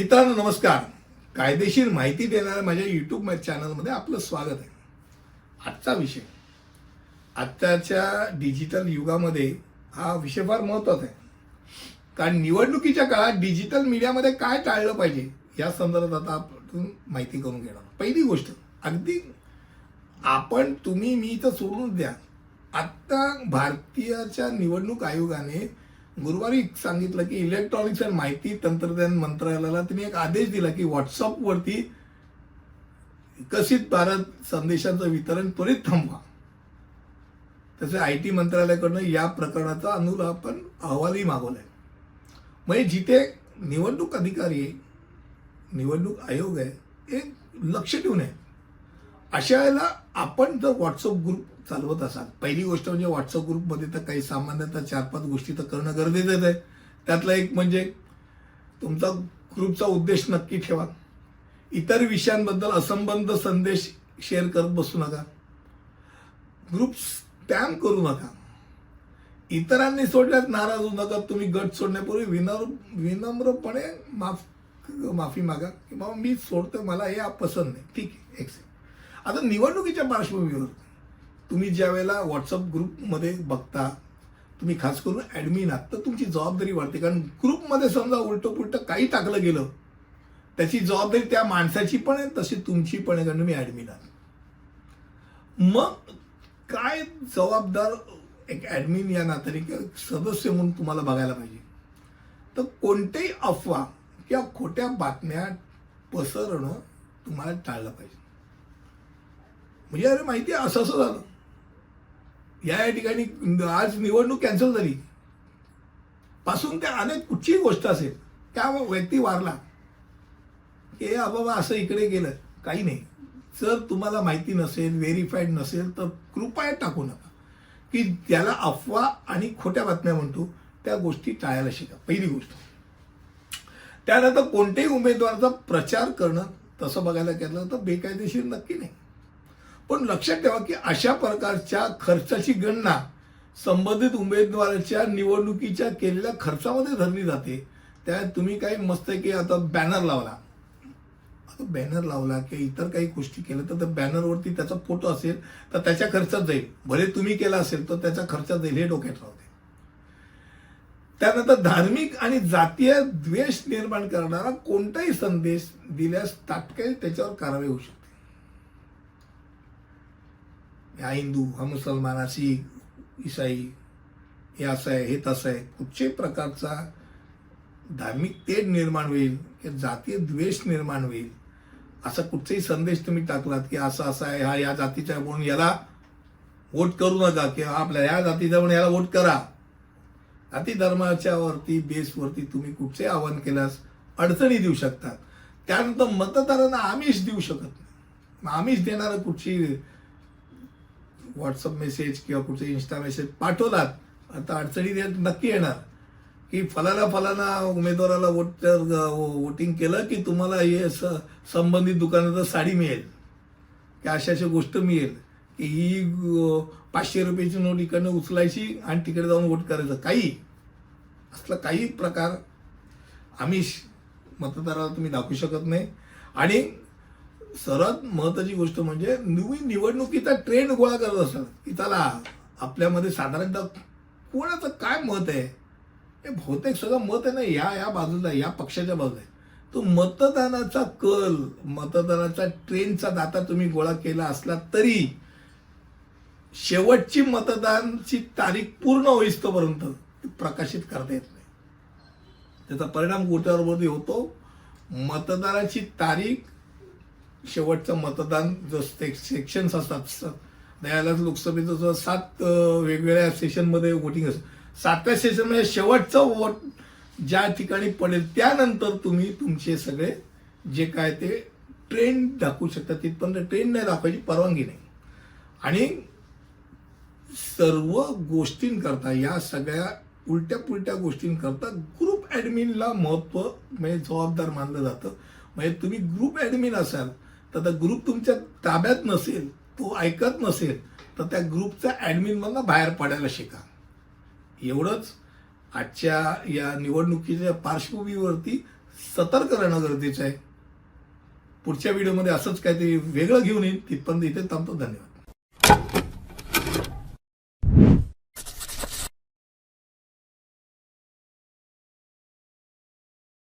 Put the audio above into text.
मित्रांनो नमस्कार. कायदेशीर माहिती देणाऱ्या माझ्या युट्यूब चॅनलमध्ये आपलं स्वागत आहे. आजचा विषय. आत्ताच्या डिजिटल युगामध्ये हा विषय फार महत्त्वाचा आहे. कारण निवडणुकीच्या काळात डिजिटल मीडियामध्ये काय टाळलं पाहिजे या संदर्भात आता आपण माहिती करून घेणार पहिली गोष्ट अगदी आपण तुम्ही मी तर सोडून द्या. आत्ता भारतीयच्या निवडणूक आयोगाने गुरुवारी सांगितलं की इलेक्ट्रॉनिक्स अँड माहिती तंत्रज्ञान मंत्रालयाला त्यांनी एक आदेश दिला की व्हॉट्सअपवरती विकसित भारत संदेशांचं वितरण त्वरित थांबवा. तसे आय टी मंत्रालयाकडनं या प्रकरणाचा अनुलापन अहवालही मागवलाय. म्हणजे जिथे निवडणूक अधिकारी निवडणूक आयोग आहे हे लक्ष ठेवून आहे. अशा वेळेला आपण जर व्हॉट्सअप ग्रुप चालवत असाल पहिली गोष्ट म्हणजे व्हॉट्सअप ग्रुपमध्ये तर काही सामान्यतः चार पाच गोष्टी तर करणं गरजेचंच आहे. त्यातला एक म्हणजे तुमचा ग्रुपचा उद्देश नक्की ठेवा. इतर विषयांबद्दल असंबंध संदेश शेअर करत बसू नका. ग्रुप स्पॅम करू नका. इतरांनी सोडल्यास नाराज होऊ नका. तुम्ही गट सोडण्यापूर्वी विनम्र विनम्रपणे माफ माफी मागा. की बाबा मी सोडतो मला हे पसंत नाही. ठीक आहे एक्सेप्ट आता निवडणुकीच्या पार्श्वभूमीवर तुम्ही ज्या वेळेला व्हॉट्सअप ग्रुपमध्ये बघता तुम्ही खास करून ॲडमिन आहात तर तुमची जबाबदारी वाढते. कारण ग्रुपमध्ये समजा उलटं पुलटं काही टाकलं गेलं त्याची जबाबदारी त्या माणसाची पण आहे तशी तुमची पण आहे कारण तुम्ही ॲडमिन आहात. मग काय जबाबदार एक ॲडमिन या नात्याने सदस्य म्हणून तुम्हाला बघायला पाहिजे? तर कोणत्याही अफवा किंवा खोट्या बातम्या पसरणं तुम्हाला टाळलं पाहिजे. म्हणजे अरे माहिती आहे असं असं झालं. या या ठिकाणी आज निवडणूक कॅन्सल झाली. पासून त्या अनेक कुठचीही गोष्ट असेल त्या व्यक्ती वारला. की बाबा असं इकडे गेलं काही नाही. जर तुम्हाला माहिती नसेल व्हेरीफाईड नसेल तर कृपया टाकू नका. की त्याला अफवा आणि खोट्या बातम्या म्हणतो त्या गोष्टी टाळायला शिका. पहिली गोष्ट. त्यानंतर कोणत्याही उमेदवाराचा प्रचार करणं तसं बघायला गेलं तर बेकायदेशीर नक्की नाही. पण लक्षात ठेवा की अशा प्रकारच्या खर्चाची गणना संबंधित उमेदवाराच्या निवडणुकीच्या केलेल्या खर्चामध्ये धरली जाते. त्या तुम्ही काही मस्त की आता बॅनर लावला. आता बॅनर लावला किंवा इतर काही गोष्टी केल्या तर त्या बॅनरवरती त्याचा फोटो असेल तर त्याच्या खर्चात जाईल. भले तुम्ही केला असेल तर त्याच्या खर्चात जाईल हे डोक्यात राहते. त्यानंतर धार्मिक आणि जातीय द्वेष निर्माण करणारा कोणताही संदेश दिल्यास तात्काळ त्याच्यावर कारवाई होऊ शकते. हा हिंदू हा मुसलमान हा शीख ईसाई हे असं आहे हे तसं आहे. कुठच्याही प्रकारचा धार्मिक तेढ निर्माण होईल किंवा जातीय द्वेष निर्माण होईल असा कुठचाही संदेश तुम्ही टाकलात की असं असं आहे हा या जातीचा म्हणून याला वोट करू नका किंवा आपल्या या जातीचा म्हणून याला वोट करा. जाती वरती बेसवरती तुम्ही कुठचे आवाहन केल्यास अडचणी देऊ शकतात त्यानंतर मतदारांना आमिष देऊ शकत नाही. आमिष देणारं कुठची व्हॉट्सअप मेसेज किंवा कुठचे इन्स्टा मेसेज पाठवलात आता अडचणी देत नक्की येणार. की फलाना फलाना उमेदवाराला वोट हो, वोटिंग केलं की तुम्हाला हे स- संबंधित दुकानाचं साडी मिळेल. की अशा अशा गोष्ट मिळेल. की ही पाचशे रुपयाची नोट इकडनं उचलायची आणि तिकडे जाऊन वोट करायचं. काही असला काही प्रकार आमिष मतदाराला तुम्ही दाखवू शकत नाही. आणि सर्वात महत्वाची गोष्ट म्हणजे तुम्ही निवडणुकीचा ट्रेंड गोळा करत असाल की चला आपल्यामध्ये साधारणतः कोणाचं काय मत आहे? हे बहुतेक सगळं मत आहे ना या या बाजूला या पक्षाच्या बाजूला तो मतदानाचा कल मतदानाचा ट्रेनचा दाता तुम्ही गोळा केला असला तरी शेवटची मतदानची तारीख पूर्ण होईस्तोपर्यंत प्रकाशित करता येत नाही. त्याचा परिणाम कुठल्याबरोबर होतो. मतदानाची तारीख शेवटचं मतदान जो सेक्शन्स असतात स- लोकसभेचं जो सात वेगवेगळ्या सेशनमध्ये वोटिंग असतं. सातव्या सेशनमध्ये म्हणजे शेवटचं वोट ज्या ठिकाणी पडेल त्यानंतर तुम्ही तुमचे सगळे जे काय ते ट्रेन दाखवू शकता. तिथपर्यंत ट्रेन नाही दाखवायची परवानगी नाही. आणि सर्व गोष्टींकरता या सगळ्या उलट्या पुलट्या गोष्टींकरता ग्रुप ॲडमिनला महत्त्व म्हणजे जबाबदार मानलं जातं. म्हणजे तुम्ही ग्रुप ॲडमिन असाल तर त्या ग्रुप तुमच्या ताब्यात नसेल तो ऐकत नसेल तर त्या ग्रुपच्या ॲडमिनमधनं बाहेर पडायला शिका. एवढंच आजच्या या निवडणुकीच्या पार्श्वभूमीवरती सतर्क राहणं गरजेचं आहे. पुढच्या व्हिडिओमध्ये असंच काहीतरी वेगळं घेऊन येईन तिथपर्यंत इथे थांबतो. धन्यवाद.